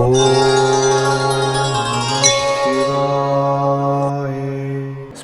Oh.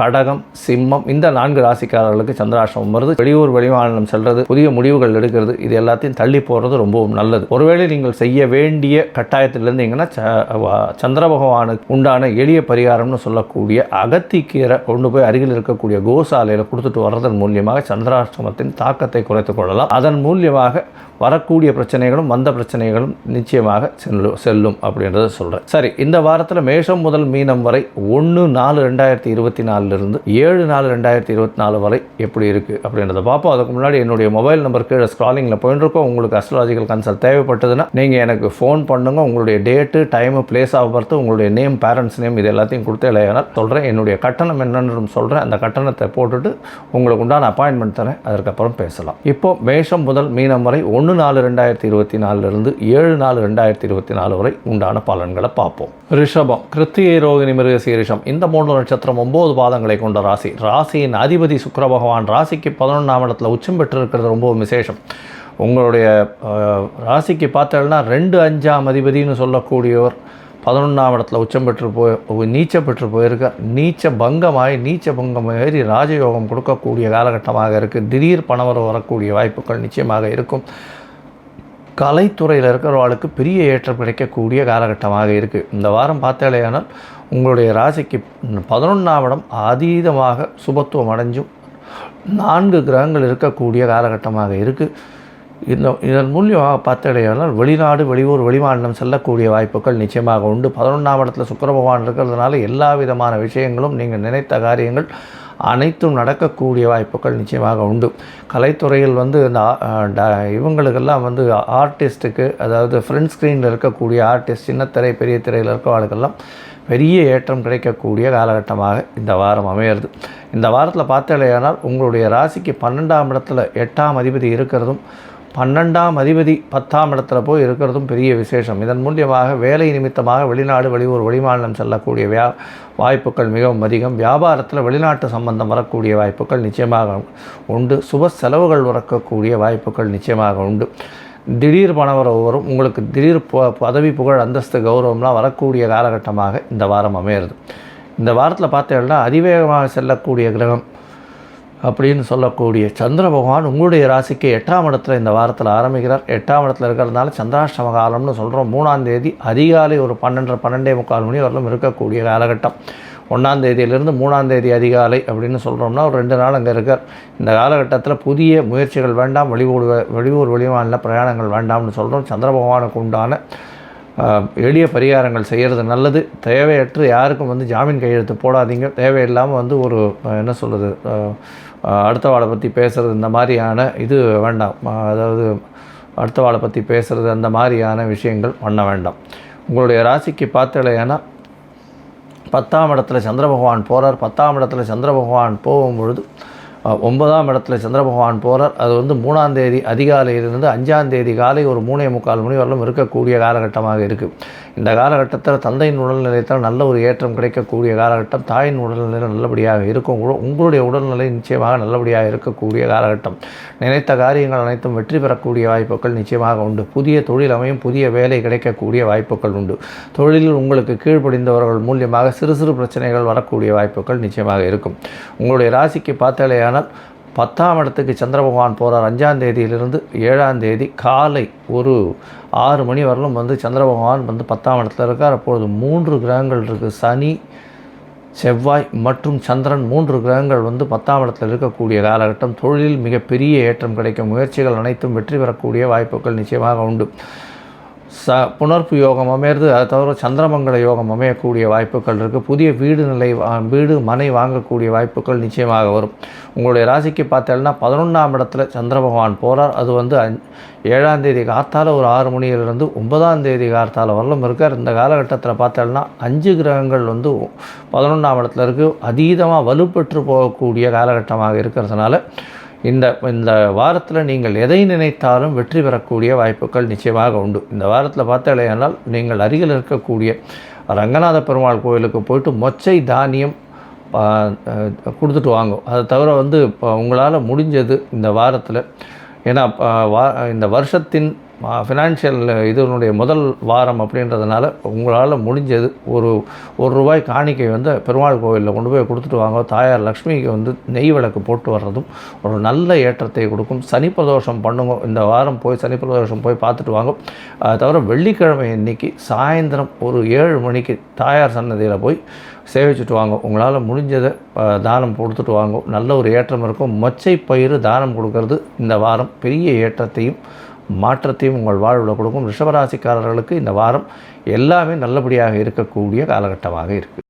கடகம் சிம்மம் இந்த நான்கு ராசிக்காரர்களுக்கு சந்திராஷ்டமம் வருது. வெளியூர் வெளிமாநிலம் செல்றது புதிய முடிவுகள் எடுக்கிறது இது எல்லாத்தையும் தள்ளி போகிறது ரொம்பவும் நல்லது. ஒருவேளை நீங்கள் செய்ய வேண்டிய கட்டாயத்தில் இருந்தீங்கன்னா ச- சந்திர பகவானுக்கு உண்டான எளிய பரிகாரம்னு சொல்லக்கூடிய அகத்திக்கீரை கொண்டு போய் அருகில் இருக்கக்கூடிய கோசாலையில் கொடுத்துட்டு வர்றதன் மூலியமாக சந்திராஷ்டமத்தின் தாக்கத்தை குறைத்துக் கொள்ளலாம். அதன் மூலியமாக வரக்கூடிய பிரச்சனைகளும் வந்த பிரச்சனைகளும் நிச்சயமாக செல்லும் செல்லும் அப்படின்றத சொல்கிறேன் சரி இந்த வாரத்தில் மேஷம் முதல் மீனம் வரை ஒன்று நாலு ரெண்டாயிரத்தி இருபத்தி நாலு நாலுலேருந்து ஏழு நாலு ரெண்டாயிரத்தி இருபத்தி நாலு வரை எப்படி இருக்குது அப்படின்றத பார்ப்போம். அதுக்கு முன்னாடி என்னுடைய மொபைல் நம்பர் கீழே ஸ்க்ராலிங்கில் போயிட்டுருக்கோம் உங்களுக்கு அஸ்ட்ராலஜிக்கல் கன்சல்ட் தேவைப்பட்டதுன்னா நீங்கள் எனக்கு ஃபோன் பண்ணுங்க. உங்களுடைய date time place of birth உங்களுடைய நேம் பேரண்ட்ஸ் நேம் இது எல்லாத்தையும் கொடுத்து இல்லையானால் சொல்கிறேன் என்னுடைய கட்டணம் என்னன்னு சொல்கிறேன் அந்த கட்டணத்தை போட்டுட்டு உங்களுக்கு உண்டான அப்பாயின்மெண்ட் தரேன். அதற்கப்புறம் பேசலாம். இப்போ மேஷம் முதல் மீனம் வரை ஒன்று நாலு ரெண்டாயிரத்தி இருபத்தி நாலுலேருந்து ஏழு நாலு ரெண்டாயிரத்தி இருபத்தி நாலு வரை உண்டான பலன்களை பார்ப்போம். ரிஷபம் கிருத்திகை ரோகிணி மிருகசீரிஷம். இந்த மூன்று நட்சத்திரம் ஒம்பது பாதம் கொண்ட ராசி. ராசியின் அதிபதி சுக்கர பகவான் ராசிக்கு பதினொன்றாம் இடத்துல உச்சம் பெற்றிருக்கிறது ரொம்ப விசேஷம். உங்களுடைய ராசிக்கு பார்த்தோம்னா ரெண்டு அஞ்சாம் அதிபதினு சொல்லக்கூடியவர் பதினொன்றாம் இடத்துல உச்சம் பெற்று போய் நீச்ச பெற்று போயிருக்க நீச்ச பங்கமாய் நீச்ச பங்கம் ஏறி ராஜயோகம் கொடுக்கக்கூடிய காலகட்டமாக இருக்குது திடீர் பணவரம் வரக்கூடிய வாய்ப்புகள் நிச்சயமாக இருக்கும். கலைத்துறையில் இருக்கிறவர்களுக்கு பெரிய ஏற்றம் கிடைக்கக்கூடிய காலகட்டமாக இருக்குது இந்த வாரம் பார்த்தாலேயானால் உங்களுடைய ராசிக்கு பதினொன்றாம் இடம் அதீதமாக சுபத்துவம் அடைஞ்சும். நான்கு கிரகங்கள் இருக்கக்கூடிய காலகட்டமாக இருக்குது இந்த இதன் மூலியமாக பார்த்தடையானால் வெளிநாடு வெளியூர் வெளிமாநிலம் செல்லக்கூடிய வாய்ப்புகள் நிச்சயமாக உண்டு. பதினொன்றாம் இடத்துல சுக்கர பகவான் இருக்கிறதுனால எல்லா விதமான விஷயங்களும் நீங்கள் நினைத்த காரியங்கள் அனைத்தும் நடக்கக்கூடிய வாய்ப்புகள் நிச்சயமாக உண்டு. கலைத்துறையில் வந்து இந்த ட- இவங்களுக்கெல்லாம் வந்து ஆர்டிஸ்ட்டுக்கு அதாவது ஃப்ரண்ட் ஸ்க்ரீனில் இருக்கக்கூடிய ஆர்டிஸ்ட் சின்னத்திரை பெரிய திரையில் இருக்கிறவர்களுக்கெல்லாம் பெரிய ஏற்றம் கிடைக்கக்கூடிய காலகட்டமாக இந்த வாரம் அமையிறது. இந்த வாரத்தில் பார்த்தாலேயானால் உங்களுடைய ராசிக்கு பன்னெண்டாம் இடத்துல எட்டாம் அதிபதி இருக்கிறதும் பன்னெண்டாம் அதிபதி பத்தாம் இடத்துல போய் இருக்கிறதும் பெரிய விசேஷம். இதன் மூலியமாக வேலை நிமித்தமாக வெளிநாடு வெளியூர் வெளிமாநிலம் செல்லக்கூடிய வியா வாய்ப்புகள் மிகவும் அதிகம். வியாபாரத்தில் வெளிநாட்டு சம்பந்தம் வரக்கூடிய வாய்ப்புகள் நிச்சயமாக உண்டு. சுப செலவுகள் உறக்கக்கூடிய வாய்ப்புகள் நிச்சயமாக உண்டு. திடீர் பணவரவு வரும். உங்களுக்கு திடீர் ப- பதவி புகழ் அந்தஸ்து கௌரவம்லாம் வரக்கூடிய காலகட்டமாக இந்த வாரம் அமையிறது. இந்த வாரத்தில் பார்த்தீங்கன்னா அதிவேகமாக செல்லக்கூடிய கிரகம் அப்படின்னு சொல்லக்கூடிய சந்திர பகவான் உங்களுடைய ராசிக்கு எட்டாம் இடத்துல இந்த வாரத்தில் ஆரம்பிக்கிறார். எட்டாம் இடத்துல இருக்கிறதுனால சந்திராஷ்டம காலம்னு சொல்கிறோம் மூணாம் தேதி அதிகாலை ஒரு பன்னெண்டரை பன்னெண்டே முக்கால் மணி வரலும் இருக்கக்கூடிய காலகட்டம். ஒன்றாந்தேதியிலிருந்து மூணாந்தேதி அதிகாலை அப்படின்னு சொல்கிறோம்னா ஒரு ரெண்டு நாள் அங்கே இருக்கார். இந்த காலகட்டத்தில் புதிய முயற்சிகள் வேண்டாம் வெளியூர் வெளியூர் வெளிமாநில பிரயாணங்கள் வேண்டாம்னு சொல்கிறோம் சந்திர பகவானுக்கு உண்டான எளிய பரிகாரங்கள் செய்கிறது நல்லது. தேவையற்று யாருக்கும் வந்து ஜாமீன் கையெழுத்து போடாதீங்க. தேவையில்லாமல் வந்து ஒரு என்ன சொல்கிறது அடுத்த வாழை பற்றி பேசுகிறது இந்த மாதிரியான இது வேண்டாம். அதாவது அடுத்த வாழை பற்றி பேசுகிறது அந்த மாதிரியான விஷயங்கள் பண்ண வேண்டாம். உங்களுடைய ராசிக்கு பார்த்தலையானா பத்தாம் இடத்துல சந்திர பகவான் போகிறார் பத்தாம் இடத்துல சந்திர பகவான் போகும்பொழுது ஒன்பதாம் இடத்துல சந்திர பகவான் போகிறார் அது வந்து மூணாம் தேதி அதிகாலையிலிருந்து அஞ்சாம் தேதி காலை ஒரு மூணே முக்கால் மணி வரலும் இருக்கக்கூடிய காலகட்டமாக இருக்குது இந்த காலகட்டத்தில் தந்தையின் உடல்நிலையத்தால் நல்ல ஒரு ஏற்றம் கிடைக்கக்கூடிய காலகட்டம் தாயின் உடல்நிலை நல்லபடியாக இருக்கும். உ- உங்களுடைய உடல்நிலை நிச்சயமாக நல்லபடியாக இருக்கக்கூடிய காலகட்டம். நினைத்த காரியங்கள் அனைத்தும் வெற்றி பெறக்கூடிய வாய்ப்புகள் நிச்சயமாக உண்டு. புதிய தொழில் அமையும் புதிய வேலை கிடைக்கக்கூடிய வாய்ப்புகள் உண்டு. தொழிலில் உங்களுக்கு கீழ்ப்படிந்தவர்கள் மூலியமாக சிறு சிறு பிரச்சனைகள் வரக்கூடிய வாய்ப்புகள் நிச்சயமாக இருக்கும். உங்களுடைய ராசிக்கு பார்த்தாலேயானால் பத்தாம் இடத்துக்கு சந்திர பகவான் போகிறார் அஞ்சாம் தேதியிலிருந்து ஏழாம் தேதி காலை ஒரு ஆறு மணி வரலும் வந்து சந்திர பகவான் வந்து பத்தாம் இடத்துல இருக்கார். அப்பொழுது மூன்று கிரகங்கள் இருக்குது சனி செவ்வாய் மற்றும் சந்திரன் மூன்று கிரகங்கள் வந்து பத்தாம் இடத்தில் இருக்கக்கூடிய காலகட்டம். தொழிலில் மிகப்பெரிய ஏற்றம் கிடைக்கும். முயற்சிகள் அனைத்தும் வெற்றி பெறக்கூடிய வாய்ப்புகள் நிச்சயமாக உண்டு. ச புனர்ப்பு யோகம் அமையிறது அதை தவிர சந்திரமங்கல யோகம் அமையக்கூடிய வாய்ப்புகள் இருக்குது புதிய வீடு நிலை வா- வீடு மனை வாங்கக்கூடிய வாய்ப்புகள் நிச்சயமாக வரும். உங்களுடைய ராசிக்கு பார்த்தேன்னா பதினொன்றாம் இடத்துல சந்திர பகவான் போகிறார் அது வந்து அஞ்- ஏழாம் தேதி கார்த்தால ஒரு ஆறு மணியிலிருந்து ஒன்பதாம் தேதி கார்த்தால வரலும் இருக்கார். இந்த காலகட்டத்தில் பார்த்தேன்னா அஞ்சு கிரகங்கள் வந்து பதினொன்றாம் இடத்துல இருக்குது அதீதமாக வலுப்பெற்று போகக்கூடிய காலகட்டமாக இருக்கிறதுனால இந்த இந்த வாரத்தில் நீங்கள் எதை நினைத்தாலும் வெற்றி பெறக்கூடிய வாய்ப்புகள் நிச்சயமாக உண்டு. இந்த வாரத்தில் பார்த்தாலேயானால் நீங்கள் அருகில் இருக்கக்கூடிய ரங்கநாத பெருமாள் கோயிலுக்கு போயிட்டு மொச்சை தானியம் கொடுத்துட்டு வாங்க. அதை தவிர வந்து இப்போ உங்களால் முடிஞ்சது இந்த வாரத்தில். ஏன்னா வா இந்த வருஷத்தின் ஃபினான்ஷியல் இதனுடைய முதல் வாரம் அப்படின்றதுனால உங்களால் முடிஞ்சது. ஒரு ஒரு ரூபாய் காணிக்கை வந்து பெருமாள் கோவிலில் கொண்டு போய் கொடுத்துட்டு வாங்க. தாயார் லக்ஷ்மிக்கு வந்து நெய் விளக்கு போட்டு வர்றதும் ஒரு நல்ல ஏற்றத்தை கொடுக்கும். சனி பிரதோஷம் பண்ணுங்க. இந்த வாரம் போய் சனி பிரதோஷம் போய் பார்த்துட்டு வாங்க. தவிர வெள்ளிக்கிழமை இன்னைக்கு சாயந்தரம் ஒரு ஏழு மணிக்கு தாயார் சன்னதியில் போய் சேவிச்சுட்டு வாங்க. உங்களால் முடிஞ்சதை தானம் கொடுத்துட்டு வாங்க. நல்ல ஒரு ஏற்றம் இருக்கும். மொச்சை பயிர் தானம் கொடுக்கறது இந்த வாரம் பெரிய ஏற்றத்தையும் மாற்றத்தையும் உங்கள் வாழ்வில் கொடுக்கும். ரிஷபராசிக்காரர்களுக்கு இந்த வாரம் எல்லாமே நல்லபடியாக இருக்கக்கூடிய காலகட்டமாக இருக்குது